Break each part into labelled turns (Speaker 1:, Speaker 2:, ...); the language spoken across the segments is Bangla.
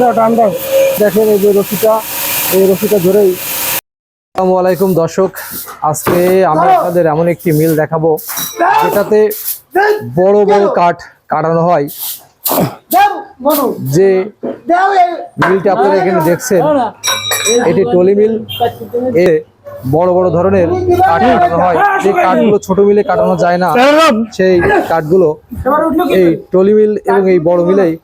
Speaker 1: দাও টান দাও। দেখেন এই যে রশিটা এই রশিটা ধরেই।
Speaker 2: আসসালামু আলাইকুম দর্শক আজকে আমি আপনাদের এমন একটি মিল দেখাবো যেটাতে বড় বড় কাঠ কাটানো হয়। যে মিলটা আপনারা এখানে দেখছেন এটি টলি মিল। এ বড় বড় ধরনের কাঠ কাটানো হয়। যে কাঠগুলো ছোট মিলে কাটানো যায় না। সেই কাঠগুলো এই টলি মিল এবং এই বড় মিলেই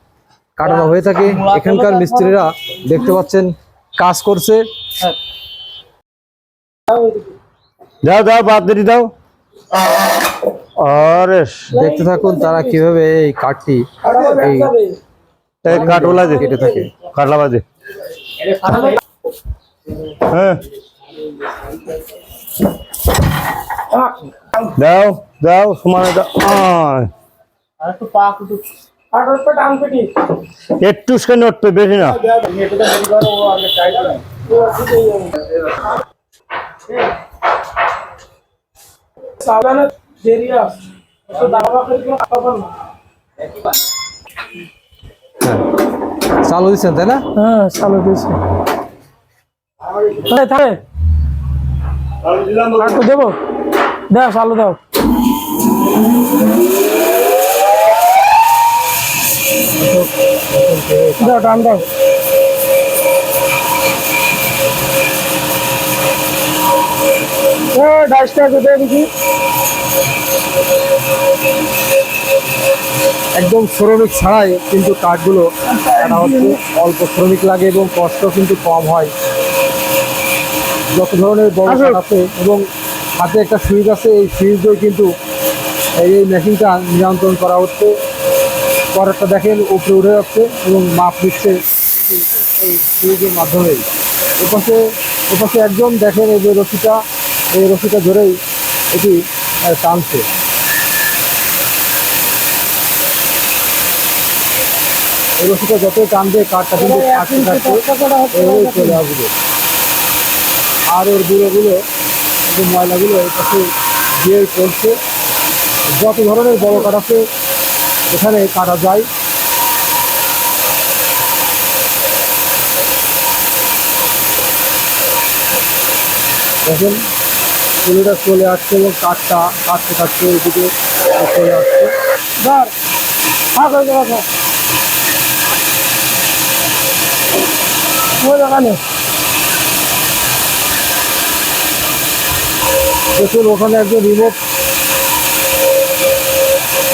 Speaker 2: কাটানো হয়ে থাকে। এখানকার মিস্ত্রিরা দেখতে পাচ্ছেন কাজ করছে।
Speaker 3: দাও দাও বাদ দিয়ে দাও। আরে
Speaker 2: দেখতে থাকুন তারা কীভাবে এই কাঠটি এই
Speaker 3: এই কাঠওয়ালা দে
Speaker 2: কেটে থাকে
Speaker 3: কাটলা বাদে হ্যাঁ। দাও দাও সমানে দাও। আয়। একটু স্ক্যান উঠবে বেশি না
Speaker 1: সাবধানে দেরি আস তো দাবা করে দিও খাবার না।
Speaker 2: চালু দিচ্ছেন তাই না?
Speaker 1: হ্যাঁ চালু তাহলে থাকে দেবো? দাও চালু দাও। দাও টান দাও। ডাইসটা কোথায় দেখি?
Speaker 2: একদম শ্রমিক ছাড়াই কিন্তু কাঠগুলো কাটা হচ্ছে অল্প শ্রমিক লাগে এবং কষ্ট কিন্তু কম হয়। যত ধরনের বড় কাঠ আছে এবং হাতে একটা সুইচ আছে এই সুইচ দিয়ে কিন্তু এই এই মেশিনটা নিয়ন্ত্রণ করা হচ্ছে। পরেরটা দেখেন উপরে উঠে যাচ্ছে এবং মাপ নিচ্ছে এই সুইচের মাধ্যমেই এপাশে এপাশে একজন দেখেন এই যে রশিটা এই রশিটা ধরেই এটি টানছে। এই রশিটা যতই টানবে কাঠটা কিন্তু কাটতে কাটতে এইভাবেই চলে আসবে। আর ওর গুঁড়োগুলো যে ময়লাগুলো এই পাশে দিয়ে চলছে। যত ধরনের বড় কাঠ আছে এখানে কাটা যায়। দেখেন, চুলিটা চলে আসছে এবং কাঠটা কাটতে কাটতে এদিকে চলে আসছে। দেখুন, ওখানে একজন রিমোট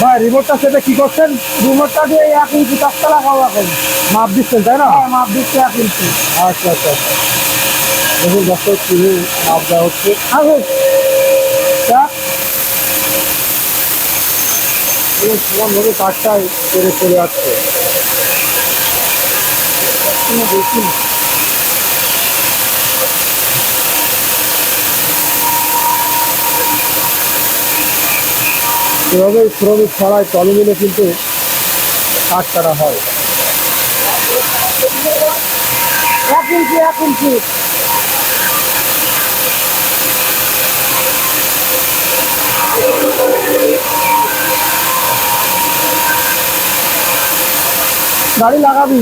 Speaker 1: ভাই রিমোটটা সেটা কি করছেন? রিমোটটা দিয়ে এক ইঞ্চি তক্তা লাগাবো এখন
Speaker 2: মাপ দিচ্ছেন তাই না?
Speaker 1: হ্যাঁ মাপ দিচ্ছে এক ইঞ্চি।
Speaker 2: আচ্ছা আচ্ছা আচ্ছা। দেখুন দর্শক কীভাবে মাপ দেওয়া হচ্ছে।
Speaker 1: আসুন
Speaker 2: সমানভাবে কাঠটাই পেরে চলে আসছে। এভাবে শ্রমিক ছাড়াই তলে মিলে কিন্তু কাজ করা হয়।
Speaker 1: এক ইঞ্চি। গাড়ি লাগাবি?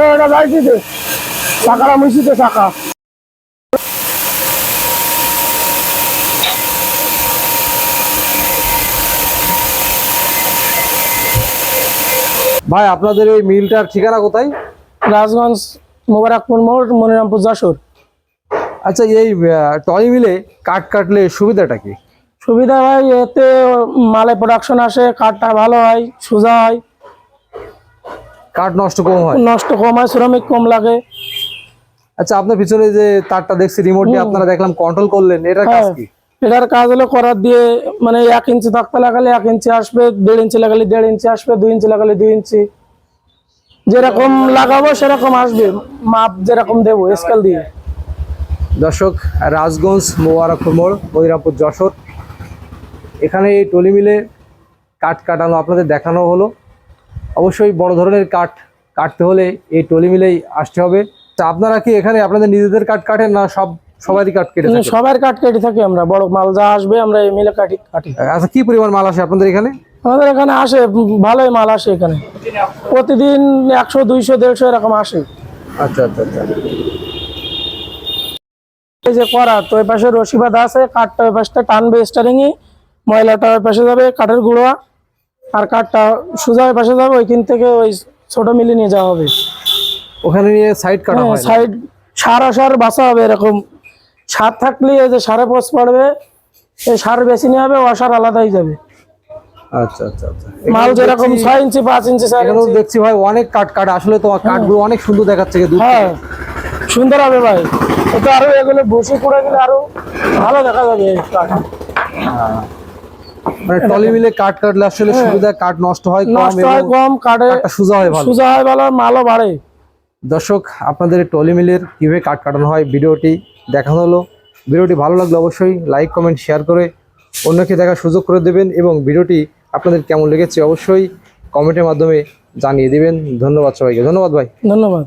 Speaker 1: এটা যাইছি দে চাকাটা মিশিতে চাকা
Speaker 2: ভাই আপনাদের এই মিলটার ঠিকানা কোথায়?
Speaker 1: রাজগঞ্জ মোবারকপুর মোড় মনিরামপুর যশোর।
Speaker 2: আচ্ছা এই টলি মিলে কাঠ কাটলে সুবিধাটা কি?
Speaker 1: সুবিধা হয় এতে মালে প্রোডাকশন আসে কাঠটা ভালো হয় সোজা হয়।
Speaker 2: কাঠ নষ্ট কম হয়?
Speaker 1: নষ্ট কম হয় শ্রমিক কম লাগে।
Speaker 2: আচ্ছা আপনার পিছনে যে তারটা দেখছি রিমোট দিয়ে আপনারা দেখলাম কন্ট্রোল করলেন এটার কাজ
Speaker 1: হ্যাঁ।
Speaker 2: কি?
Speaker 1: এটার কাজ হলো করার দিয়ে মানে এক ইঞ্চি তক্তা লাগালে এক ইঞ্চি আসবে দেড় ইঞ্চি লাগালে দেড় ইঞ্চি আসবে দুই ইঞ্চি লাগালে দুই ইঞ্চি। যেরকম লাগাবো সেরকম আসবে। মাপ যেরকম দেবো স্কেল দিয়ে।
Speaker 2: দর্শক রাজগঞ্জ মোবারকপুর মোড় মদিরামপুর যশোর। এখানে এই টলি মিলে কাঠ কাটানো আপনাদের দেখানো হলো। অবশ্যই বড় ধরনের কাঠ কাটতে হলে এই টলি মিলেই আসতে হবে। তা আপনারা কি এখানে আপনাদের নিজেদের কাঠ কাটেন না সব সবারই কাঠ কেটে?
Speaker 1: সবার কাঠ কেটে থাকি আমরা। বড় মাল যা আসবে আমরা এই মিলে কাটি কাটি।
Speaker 2: আচ্ছা কি পরিমাণ মাল আসে আপনাদের এখানে?
Speaker 1: আমাদের এখানে আসে ভালোই মাল আসে এখানে। প্রতিদিন একশো দুইশো দেড়শো এরকম আসে।
Speaker 2: আচ্ছা আচ্ছা আচ্ছা।
Speaker 1: এই যে করা তো ওই পাশে রশি বাঁধা আছে কাঠটা ওই পাশটা টানবে স্টারিংয়ে ময়লাটা ওই পাশে যাবে কাঠের গুঁড়ো আর কাঠটা সোজা পাশে যাবে ওইখান থেকে ওই ছোট মিলে নিয়ে যাওয়া হবে।
Speaker 2: ওখানে নিয়ে সাইড কাটা হয়
Speaker 1: সাইড সার সার বাসা হবে এরকম। সার থাকলে এই যে সারে পোষ পড়বে এই সার বেশি নিয়ে হবে অসার আলাদাই যাবে।
Speaker 2: আচ্ছা আচ্ছা আচ্ছা।
Speaker 1: মাল যেরকম ছয় ইঞ্চি পাঁচ ইঞ্চি
Speaker 2: এখানেও দেখছি ভাই অনেক কাঠ কাটা আসলে তোমার কাঠগুলো অনেক সুন্দর দেখাচ্ছে।
Speaker 1: হ্যাঁ সুন্দর হবে ভাই। এটা আরও এগুলো বসে করে গেলে আরও ভালো দেখা যাবে কাঠ।
Speaker 2: মানে টলি মিলে কাঠ কাটলে আসলে সুবিধা কাঠ নষ্ট হয় কম
Speaker 1: হ্যাঁ। হয় কম
Speaker 2: সোজা হয় ভালো।
Speaker 1: সোজা হয় ভালো মালও বাড়ে।
Speaker 2: দর্শক আপনাদের টলি মিলের কীভাবে কাঠ কাটানো হয় ভিডিওটি দেখানো হলো। ভিডিওটি ভালো লাগলে অবশ্যই লাইক কমেন্ট শেয়ার করে অন্যকে দেখার সুযোগ করে দেবেন এবং ভিডিওটি আপনাদের কেমন লেগেছে অবশ্যই কমেন্টের মাধ্যমে জানিয়ে দেবেন। ধন্যবাদ সবাইকে। ধন্যবাদ ভাই।
Speaker 1: ধন্যবাদ।